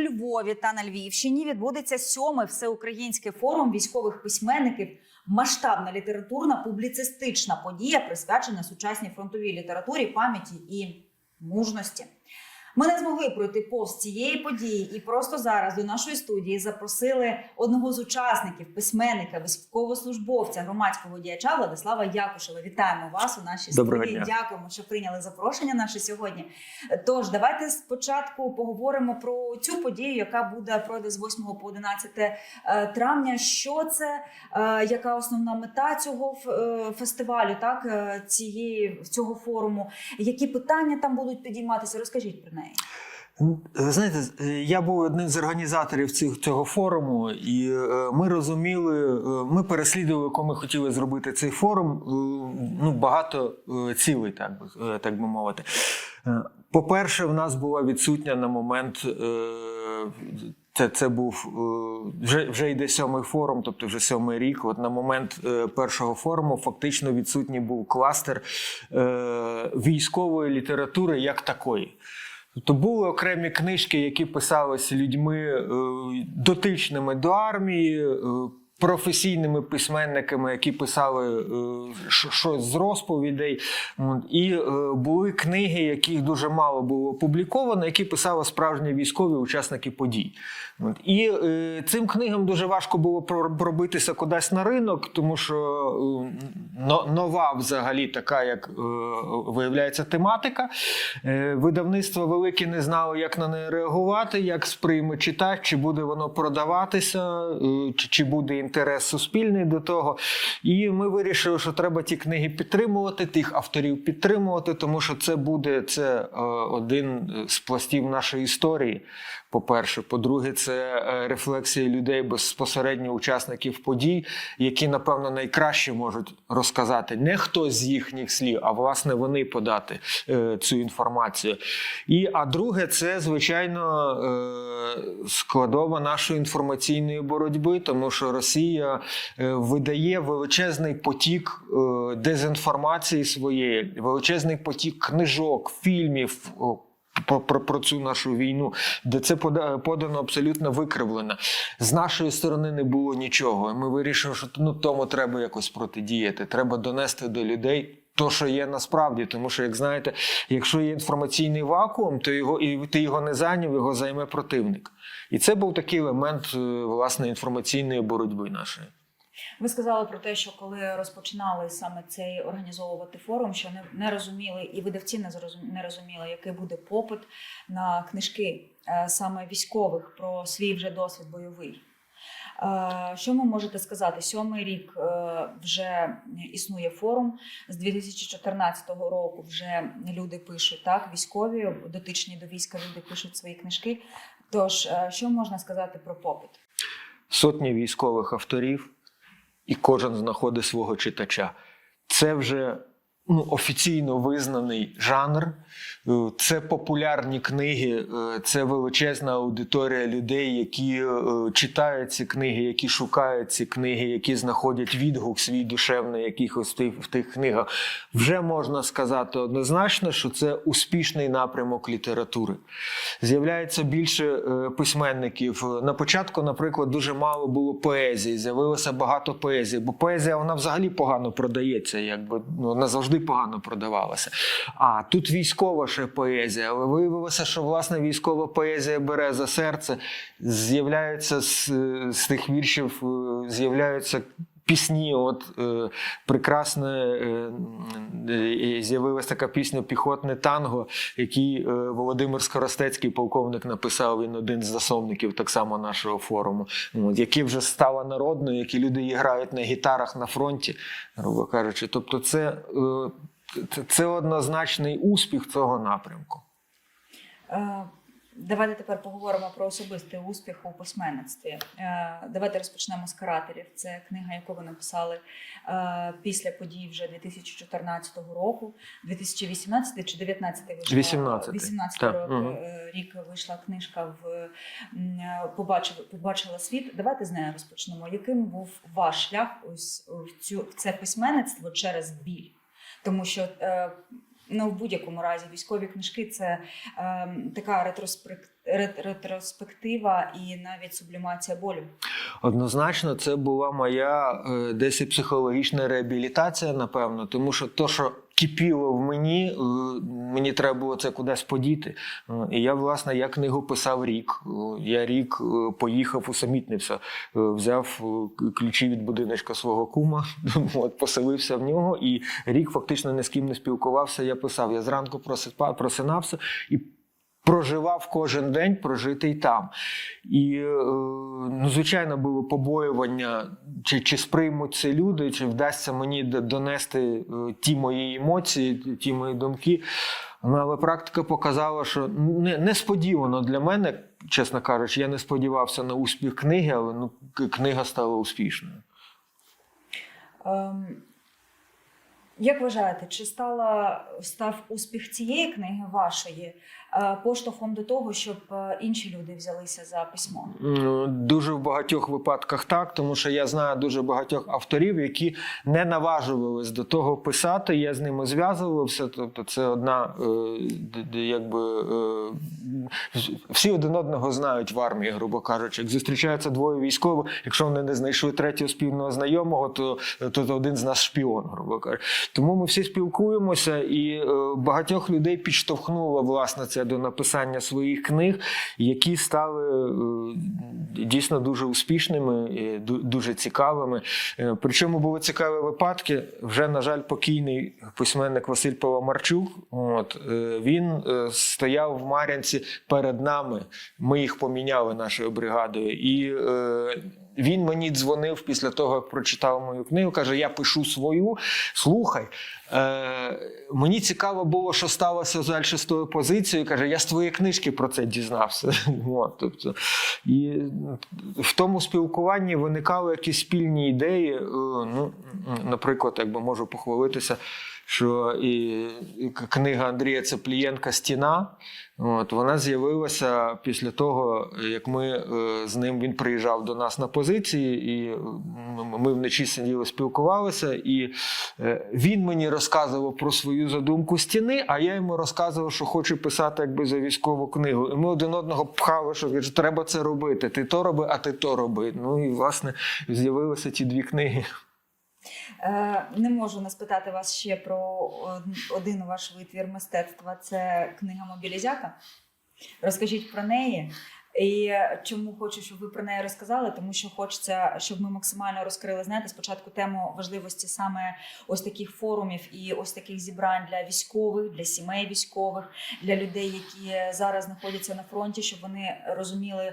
Львові та на Львівщині відбудеться сьомий всеукраїнський форум військових письменників. Масштабна літературна публіцистична подія, присвячена сучасній фронтовій літературі, пам'яті і мужності. Ми не змогли пройти повз цієї події, і просто зараз до нашої студії запросили одного з учасників, письменника, військовослужбовця, громадського діяча Владислава Якушева. Вітаємо вас у нашій Доброго студії. дня. Дякуємо, що прийняли запрошення наше сьогодні. Тож давайте спочатку поговоримо про цю подію, яка буде пройде з 8 по 11 е, травня. Що це, е, яка основна мета цього е, фестивалю, так цієї цього форуму? Які питання там будуть підійматися? Розкажіть про неї. Ви знаєте, е, я був одним з організаторів цих, цього форуму, і е, ми розуміли, е, ми переслідували, яку ми хотіли зробити цей форум. Ну, багато цілей, так би, так би мовити. По-перше, в нас була відсутня на момент. Це, це був вже, вже йде сьомий форум, тобто вже сьомий рік. От на момент першого форуму фактично відсутній був кластер військової літератури як такої. Тобто були окремі книжки, які писалися людьми е, дотичними до армії, е, професійними письменниками, які писали е, щось з розповідей. І е, були книги, яких дуже мало було опубліковано, які писали справжні військові учасники подій. І е, цим книгам дуже важко було пробитися кудись на ринок, тому що нова взагалі така, як виявляється, тематика. Е, Видавництва великі не знали, як на неї реагувати, як сприйме читач, чи буде воно продаватися, чи буде інтерес суспільний до того. І ми вирішили, що треба ті книги підтримувати, тих авторів підтримувати, тому що це буде це е, один з пластів нашої історії. По-перше, по-друге, це е, рефлексія людей безпосередньо учасників подій, які, напевно, найкраще можуть розказати не хтось з їхніх слів, а власне вони подати е, цю інформацію. І а друге, це звичайно е, складова нашої інформаційної боротьби, тому що Росія видає величезний потік дезінформації своєї, величезний потік книжок, фільмів. Про, про, про цю нашу війну, де це пода- подано абсолютно викривлено. З нашої сторони не було нічого. І Ми вирішили, що ну, тому треба якось протидіяти. Треба донести до людей. То, що є насправді, тому що, як знаєте, якщо є інформаційний вакуум, то його і ти його не зайняв, його займе противник. І це був такий елемент е, власне інформаційної боротьби нашої. Ви сказали про те, що коли розпочинали саме цей організовувати форум, що не, не розуміли, і видавці не зрозум- не розуміли, який буде попит на книжки е, саме військових про свій вже досвід бойовий. Е, Що ви можете сказати? Сьомий рік е, вже існує форум. З 2014 року вже люди пишуть так, військові, дотичні до війська люди пишуть свої книжки. Тож, що можна сказати про попит? сотні військових авторів, і кожен знаходить свого читача. Це вже ну, офіційно визнаний жанр. Е, Це популярні книги, е, це величезна аудиторія людей, які е, читають ці книги, які шукають ці книги, які знаходять відгук свій душевний якихось в тих, книгах. Вже можна сказати однозначно, що це успішний напрямок літератури. З'являється більше письменників. На початку, наприклад, дуже мало було поезії, з'явилося багато поезії, бо поезія вона взагалі погано продається, якби ну, вона завжди погано продавалася. А тут військова ще поезія, виявилося, що власне військова поезія бере за серце, з'являються з, з тих віршів, е, з'являються. Пісні, от е, прекрасне е, е, з'явилась така пісня Піхотне танго, який е, Володимир Скоростецький, полковник, написав. Він один з засновників так само нашого форуму, от, які вже стала народною, які люди її грають на гітарах на фронті, грубо кажучи. Тобто, це, е, це, це однозначний успіх цього напрямку. Давайте тепер поговоримо про особистий успіх у письменництві. Е, Давайте розпочнемо з каратерів. Це книга, яку ви написали е, після подій вже 2014 року. 2018 чи 2019 вийшла 18-й. 18 Так, рок, мгм. е, рік вийшла книжка в е, побачила, світ. Давайте з нею розпочнемо. Яким був ваш шлях ось в цю в це письменництво через біль? Тому що ну, в будь-якому разі військові книжки це е, така ретроспек- ретроспектива і навіть сублімація болю. Однозначно, це була моя е, десь психологічна реабілітація, напевно, тому що то, що кипіло в мені, е, мені треба було це кудись подіти. Е, І я, власне, я книгу писав рік. Е, Я рік поїхав, усамітнився, взяв ключі від будиночка свого кума, от, поселився в нього, і рік фактично ні з ким не спілкувався. Я писав. Я зранку просинався і проживав кожен день прожитий там. І, е, ну, звичайно, було побоювання, чи, чи сприймуть це люди, чи вдасться мені донести е, ті мої емоції, ті мої думки. Ну, але практика показала, що не, несподівано для мене, чесно кажучи, я не сподівався на успіх книги, але ну, книга стала успішною. Ем, як вважаєте, чи стала став успіх цієї книги вашої поштовхом до того, щоб е, інші люди взялися за письмо? Дуже в багатьох випадках так, тому що я знаю дуже багатьох авторів, які не наважувались до того писати. Я з ними зв'язувався. Тобто, це одна е, якби е, всі один одного знають в армії, грубо кажучи. Як зустрічаються двоє військових, якщо вони не знайшли третього спільного знайомого, то, то, один з нас шпіон, грубо кажучи. Тому ми всі спілкуємося, і е, багатьох людей підштовхнуло власне це до написання своїх книг, які стали е, дійсно дуже успішними, і дуже цікавими. Е, Причому були цікаві випадки. Вже, на жаль, покійний письменник Василь Паламарчук. От е, він стояв в Мар'янці перед нами. Ми їх поміняли нашою бригадою. І він мені дзвонив після того, як прочитав мою книгу. каже: Я пишу свою. Слухай, е, мені цікаво було, що сталося з тою позицією. Каже, я з твоєї книжки про це дізнався. От, тобто, і в тому спілкуванні виникали якісь спільні ідеї. Е, Ну, наприклад, якби можу похвалитися. Що і книга Андрія Цеплієнка Стіна. От, вона з'явилася після того, як ми е, з ним він приїжджав до нас на позиції, і м, ми вночі сиділи, спілкувалися. І е, він мені розказував про свою задумку стіни, а я йому розказував, що хочу писати якби за військову книгу. І ми один одного пхали, що каже, треба це робити. Ти то роби, а ти то роби. Ну і власне з'явилися ті дві книги. Е, не можу не спитати вас ще про один ваш витвір мистецтва. Це книга Мобілізяка. Розкажіть про неї. І чому хочу, щоб ви про неї розказали, тому що хочеться, щоб ми максимально розкрили, знаєте, спочатку тему важливості саме ось таких форумів і ось таких зібрань для військових, для сімей військових, для людей, які зараз знаходяться на фронті, щоб вони розуміли,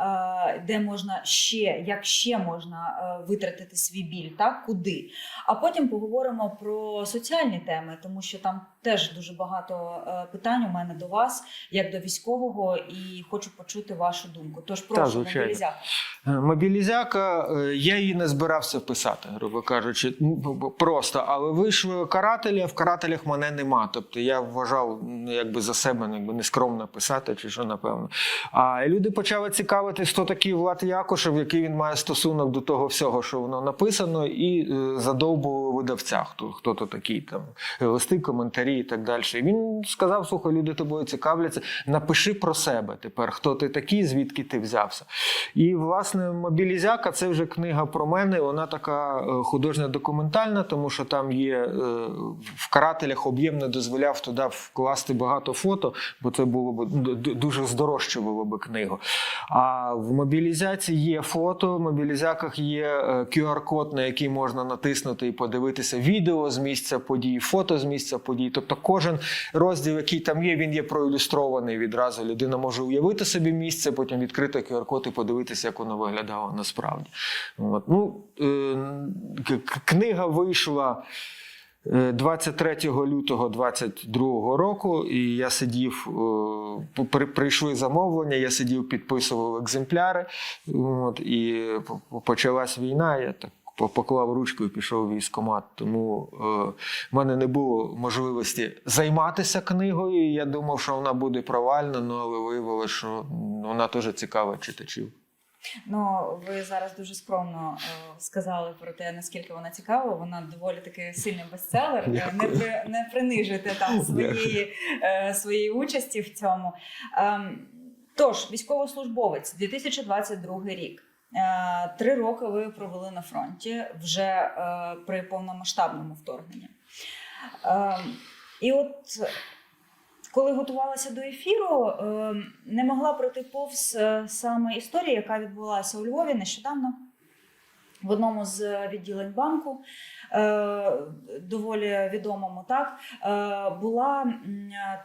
е, де можна ще, як ще можна е, витратити свій біль, так куди. А потім поговоримо про соціальні теми, тому що там теж дуже багато е, питань у мене до вас, як до військового, і хочу почути вашу думку. Тож прошу. Е, Мобілізяка, е, я її не збирався писати, грубо кажучи, ну, просто. Але вийшли карателі, а в карателях мене нема. Тобто я вважав ну, якби за себе ну, якби нескромно писати, чи що, напевно. А люди почали цікавитись, хто такий Влад Якушев, який він має стосунок до того всього, що воно написано, і е, задовбували видавця, хто, хто то такий там, листи, коментарі і так далі. І він сказав: слухай, люди тобою цікавляться, напиши про себе тепер, хто ти такий, звідки ти взявся. І, власне, мобілізяка це вже книга про мене. Вона така е, художня документальна, тому що там є е, в карателях об'єм не дозволяв туди вкласти багато фото, бо це було б дуже здорожчувало би книгу. А в мобілізації є фото, в мобілізяках є е, QR-код, на який можна натиснути і подивитися відео з місця подій, фото з місця подій. Тобто кожен розділ, який там є, він є проілюстрований відразу. Людина може уявити собі місце, потім відкрити QR-код і подивитися, як воно виглядало насправді. От. Ну, е, книга вийшла. е, 23 лютого 22 року, і я сидів, е, при- прийшли замовлення, я сидів, підписував екземпляри. От, і почалась війна. Я так поклав ручку і пішов в військкомат. Тому е, в мене не було можливості займатися книгою. Я думав, що вона буде провальна, ну, але виявилося, що вона теж цікава читачів. Ну, ви зараз дуже скромно е, сказали про те, наскільки вона цікава. Вона доволі таки сильний бестселер. Е, Не, при, не принижуйте там своєї, е, своєї участі в цьому. Ем, Тож, військовослужбовець, 2022 рік. Е, Три роки ви провели на фронті вже е, при повномасштабному вторгненні. Е, І от коли готувалася до ефіру, не могла пройти повз саме історія, яка відбулася у Львові нещодавно в одному з відділень банку, доволі відомому, так була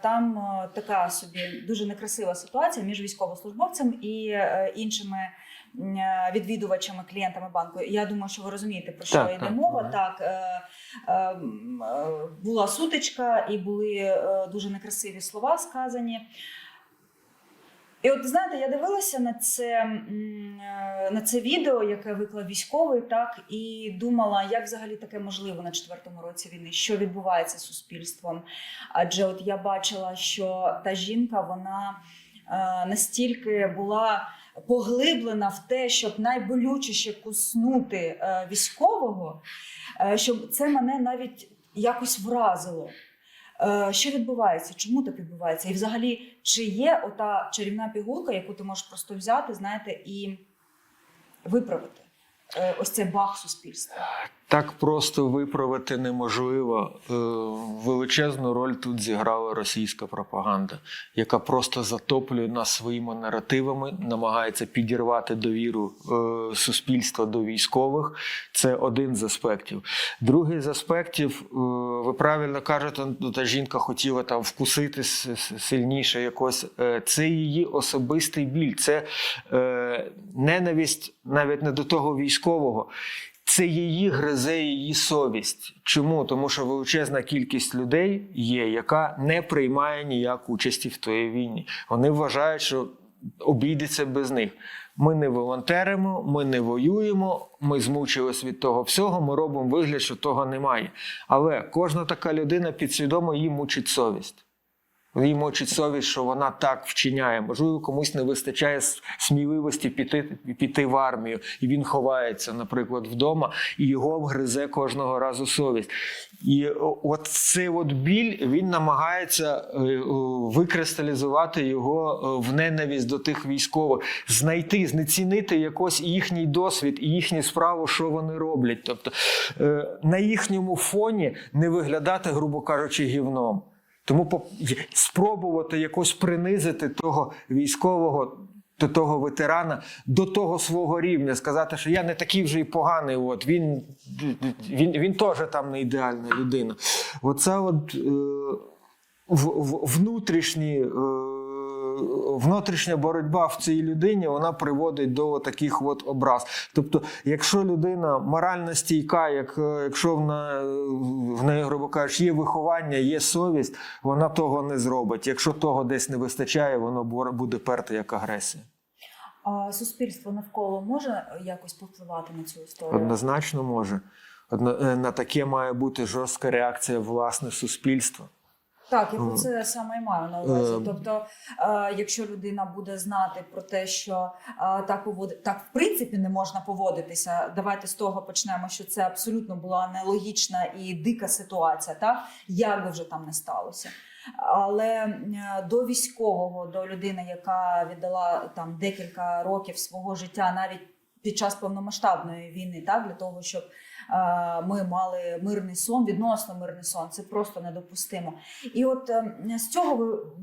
там така собі дуже некрасива ситуація між військовослужбовцем і іншими відвідувачами, клієнтами банку. Я думаю, що ви розумієте про що Так, йде так, мова. ага. Так е, е, е, була сутичка, і були е, дуже некрасиві слова сказані. І от знаєте, я дивилася на це, е, на це відео, яке виклав військовий, так і думала, як взагалі таке можливо на четвертому році війни, що відбувається з суспільством. Адже от я бачила, що та жінка вона е, настільки була поглиблена в те, щоб найболючіше куснути е, військового, е, щоб це мене навіть якось вразило. Е, Що відбувається? Чому так відбувається? І взагалі, чи є ота чарівна пігулка, яку ти можеш просто взяти, знаєте, і виправити ось цей бах суспільства? Так просто виправити неможливо. Е, Величезну роль тут зіграла російська пропаганда, яка просто затоплює нас своїми наративами, намагається підірвати довіру е, суспільства до військових. Це один з аспектів. Другий з аспектів, е, ви правильно кажете, ну, та жінка хотіла там вкусити сильніше якось. Це її особистий біль, це ненависть навіть не до того військового. Це її гризе її совість. Чому? Тому що величезна кількість людей є, яка не приймає ніяку участі в тої війні. Вони вважають, що обійдеться без них. Ми не волонтеримо, ми не воюємо, ми змучились від того всього, ми робимо вигляд, що того немає. Але кожна така людина підсвідомо її мучить совість. Їй мочить совість, що вона так вчиняє. Можливо, комусь не вистачає сміливості піти, піти в армію, і він ховається, наприклад, вдома, і його вгризе кожного разу совість. І от цей от біль він намагається е, викристалізувати його е, в ненависть до тих військових, знайти, знецінити якось їхній досвід і їхню справу, що вони роблять. Тобто е, на їхньому фоні не виглядати, грубо кажучи, гівном. Тому спробувати якось принизити того військового, того ветерана до того свого рівня, сказати, що я не такий вже і поганий. От він, він, він теж там не ідеальна людина. Оце от е, в, в, внутрішні. Е, Внутрішня боротьба в цій людині вона приводить до таких от образ. Тобто, якщо людина морально стійка, як, е, якщо в, в неї, грубо кажучи, є виховання, є совість, вона того не зробить. Якщо того десь не вистачає, воно буде перти як агресія. А суспільство навколо може якось повпливати на цю історію? Однозначно може. Е, на таке має бути жорстка реакція власне суспільства. Так, я це саме і маю на увазі. е, Тобто, е, якщо людина буде знати про те, що е, так поводи так в принципі не можна поводитися. Давайте з того почнемо, що це абсолютно була нелогічна і дика ситуація, так як би вже там не сталося. Але е, до військового, до людини, яка віддала там декілька років свого життя, навіть під час повномасштабної війни, так для того, щоб ми мали мирний сон, відносно мирний сон, це просто недопустимо. І от е, з цього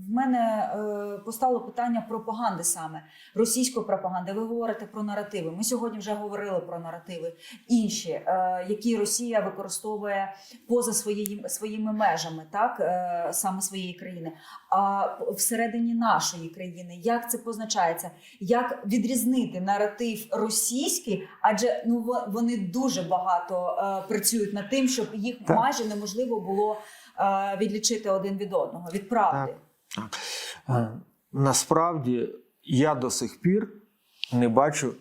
в мене е, постало питання пропаганди саме російської пропаганди. Ви говорите про наративи. Ми сьогодні вже говорили про наративи інші, е, які Росія використовує поза своєї, своїми межами, так е, саме своєї країни. А всередині нашої країни як це позначається? Як відрізнити наратив російський? Адже ну во- вони дуже багато е, працюють над тим, щоб їх Так. майже неможливо було е, відлічити один від одного від правди. Так. Так. Насправді я до сих пір не бачу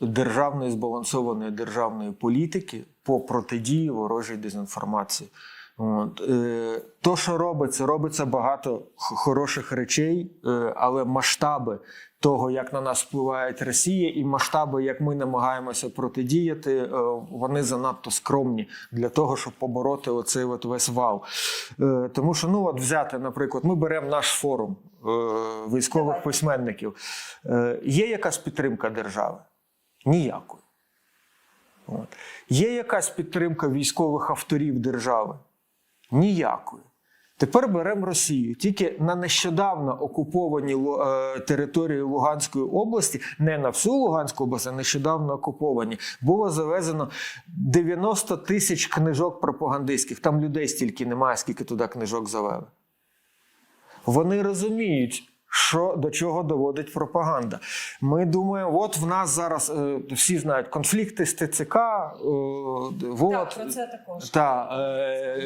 державної збалансованої державної політики по протидії ворожій дезінформації. От, е, то, що робиться, робиться багато хороших речей, е, але масштаби того, як на нас впливає Росія, і масштаби, як ми намагаємося протидіяти, е, вони занадто скромні для того, щоб побороти оцей от весь вал. Е, тому що, ну, от взяти, наприклад, ми беремо наш форум е, військових Давайте. письменників. Е, є якась підтримка держави? Ніякої. От. Є якась підтримка військових авторів держави? Ніякої. Тепер беремо Росію. Тільки на нещодавно окупованій е, території Луганської області, не на всю Луганську область, а нещодавно окуповані, було завезено 90 тисяч книжок пропагандистських. Там людей стільки немає, скільки туди книжок завели. Вони розуміють, що до чого доводить пропаганда. Ми думаємо, от в нас зараз е, всі знають конфлікти з ТЦК. Е, вот, Так, про це також. та, е,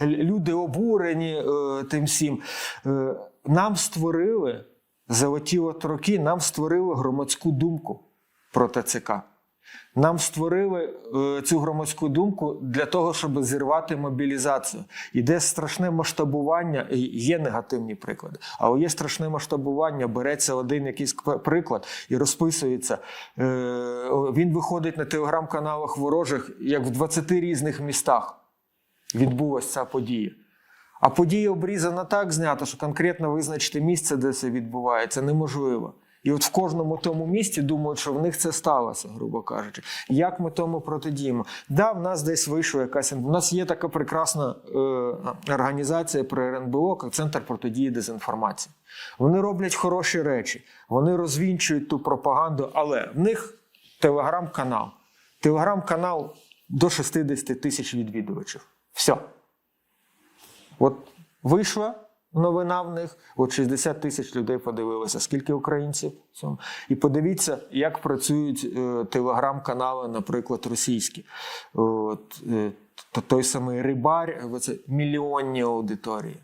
е, люди обурені е, тим всім. Е, нам створили за оті от роки, нам створили громадську думку про ТЦК. Нам створили е, цю громадську думку для того, щоб зірвати мобілізацію. Іде страшне масштабування, є негативні приклади, але є страшне масштабування. Береться один якийсь приклад і розписується. Е, він виходить на телеграм-каналах ворожих, як в 20 різних містах відбулася ця подія. А подія обрізана так знята, що конкретно визначити місце, де це відбувається, неможливо. І от в кожному тому місті думають, що в них це сталося, грубо кажучи. Як ми тому протидіємо? Да, в нас десь вийшла якась. У нас є така прекрасна е, організація при РНБО, як Центр протидії дезінформації. Вони роблять хороші речі, вони розвінчують ту пропаганду, але в них телеграм-канал. Телеграм-канал до 60 тисяч відвідувачів. Все. От вийшла новина в них, от 60 тисяч людей подивилися, скільки українців цьому. І подивіться, як працюють е, телеграм-канали, наприклад, російські. От, е, той самий Рибар, е, це мільйонні аудиторії.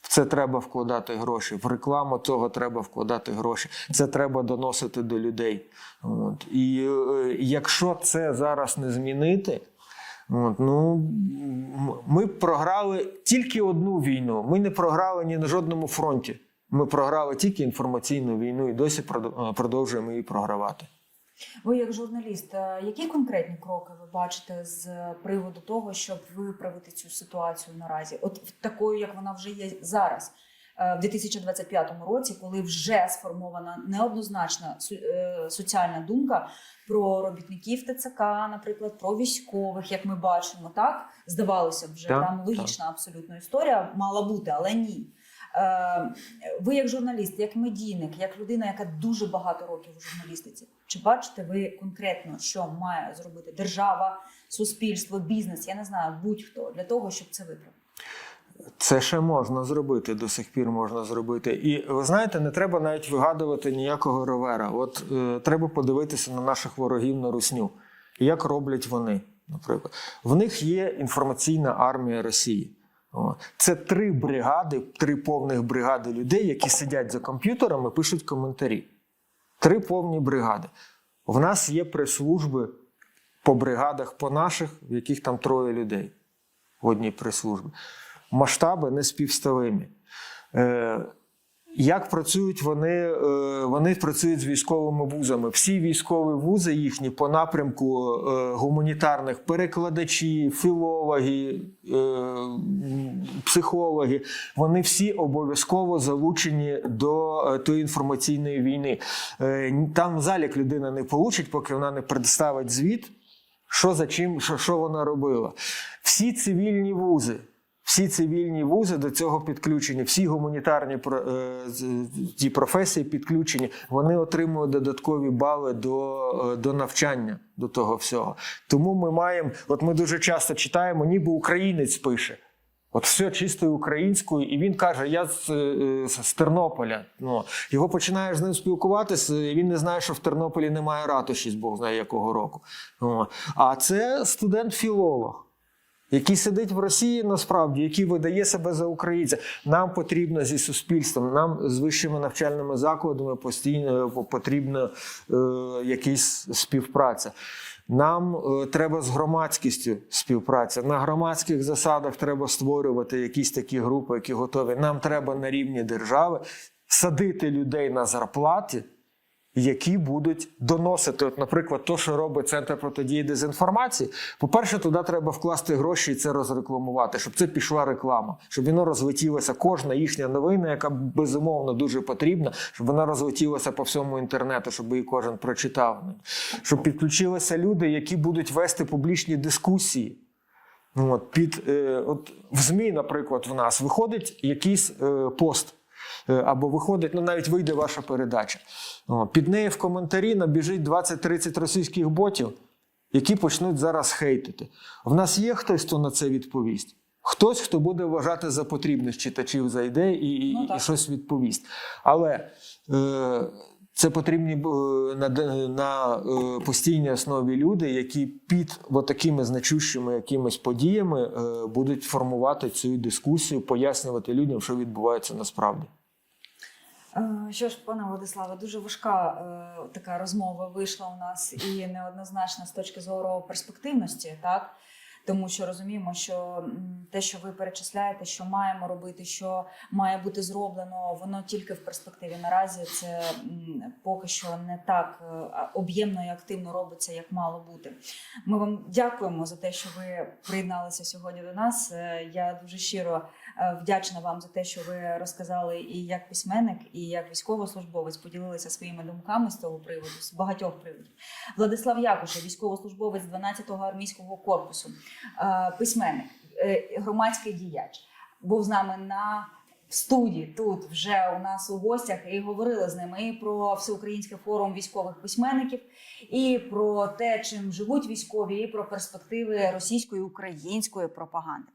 В це треба вкладати гроші. В рекламу цього треба вкладати гроші. Це треба доносити до людей. От. І якщо це зараз не змінити, От, ну, ми програли тільки одну війну. Ми не програли ні на жодному фронті. Ми програли тільки інформаційну війну і досі е, продовжуємо її програвати. Ви, як журналіст, е, які конкретні кроки ви бачите з приводу того, щоб виправити цю ситуацію наразі? От такою, як вона вже є зараз, в 2025 році, коли вже сформована неоднозначна е, соціальна думка про робітників ТЦК, наприклад, про військових, як ми бачимо, так здавалося б, вже Так, там логічна абсолютно історія мала бути, але ні. Е, Ви, як журналіст, як медійник, як людина, яка дуже багато років у журналістиці, чи бачите ви конкретно, що має зробити держава, суспільство, бізнес, я не знаю, будь-хто для того, щоб це виправити? Це ще можна зробити, до сих пір можна зробити. І ви знаєте, не треба навіть вигадувати ніякого ровера. От е, треба подивитися на наших ворогів на русню. Як роблять вони, наприклад. В них є інформаційна армія Росії. Це три бригади, три повних бригади людей, які сидять за комп'ютерами, пишуть коментарі. Три повні бригади. В нас є прес-служби по бригадах, по наших, в яких там троє людей в одній прес-службі. Масштаби не співставимі. Е, як працюють вони? Е, вони працюють з військовими вузами. Всі військові вузи їхні по напрямку е, гуманітарних перекладачі, філологи, психологи. Вони всі обов'язково залучені до тої інформаційної війни. Там залік людина не получить, поки вона не представить звіт, що за чим, що, що вона робила. Всі цивільні вузи. Всі цивільні вузи до цього підключені, всі гуманітарні е, ті професії підключені, вони отримують додаткові бали до, е, до навчання до того всього. Тому ми маємо, от ми дуже часто читаємо, ніби українець пише. От все чистою українською, і він каже: Я з, е, з, з Тернополя. Ну, його починаєш з ним спілкуватися, і він не знає, що в Тернополі немає ратуші з Бог знає якого року. О. А це студент-філолог який сидить в Росії насправді, який видає себе за українця. Нам потрібно зі суспільством, нам з вищими навчальними закладами постійно потрібна е, якась співпраця. Нам е, треба з громадськістю співпраця. На громадських засадах треба створювати якісь такі групи, які готові. Нам треба на рівні держави садити людей на зарплаті, які будуть доносити, от, наприклад, то, що робить центр протидії дезінформації. По-перше, туди треба вкласти гроші і це розрекламувати, щоб це пішла реклама, щоб воно розлетілося. Кожна їхня новина, яка безумовно дуже потрібна, щоб вона розлетілася по всьому інтернету, щоб її кожен прочитав. Щоб підключилися люди, які будуть вести публічні дискусії. От, під, е, от в ЗМІ, наприклад, в нас виходить якийсь е, пост. Е, Або виходить, ну навіть вийде ваша передача. О, під нею в коментарі набіжить 20-30 російських ботів, які почнуть зараз хейтити. В нас є хтось, хто на це відповість. Хтось, хто буде вважати за потрібне з читачів зайде і, і, Ну, і щось відповість. Але е, це потрібні е, на, на е, постійній основі люди, які під такими значущими якимись подіями е, будуть формувати цю дискусію, пояснювати людям, що відбувається насправді. Е, Що ж, пане Владиславе, дуже важка е, така розмова вийшла у нас і неоднозначна з точки зору перспективності, так? Тому що розуміємо, що те, що ви перечисляєте, що маємо робити, що має бути зроблено, воно тільки в перспективі. Наразі це поки що не так е, об'ємно і активно робиться, як мало бути. Ми вам дякуємо за те, що ви приєдналися сьогодні до нас. Е, Я дуже щиро вдячна вам за те, що ви розказали і як письменник, і як військовослужбовець поділилися своїми думками з того приводу, з багатьох приводів. Владислав Якуша, військовослужбовець 12-го армійського корпусу, е, письменник, е, громадський діяч, був з нами на студії тут вже у нас у гостях і говорили з ними і про всеукраїнський форум військових письменників, і про те, чим живуть військові, і про перспективи російської української пропаганди.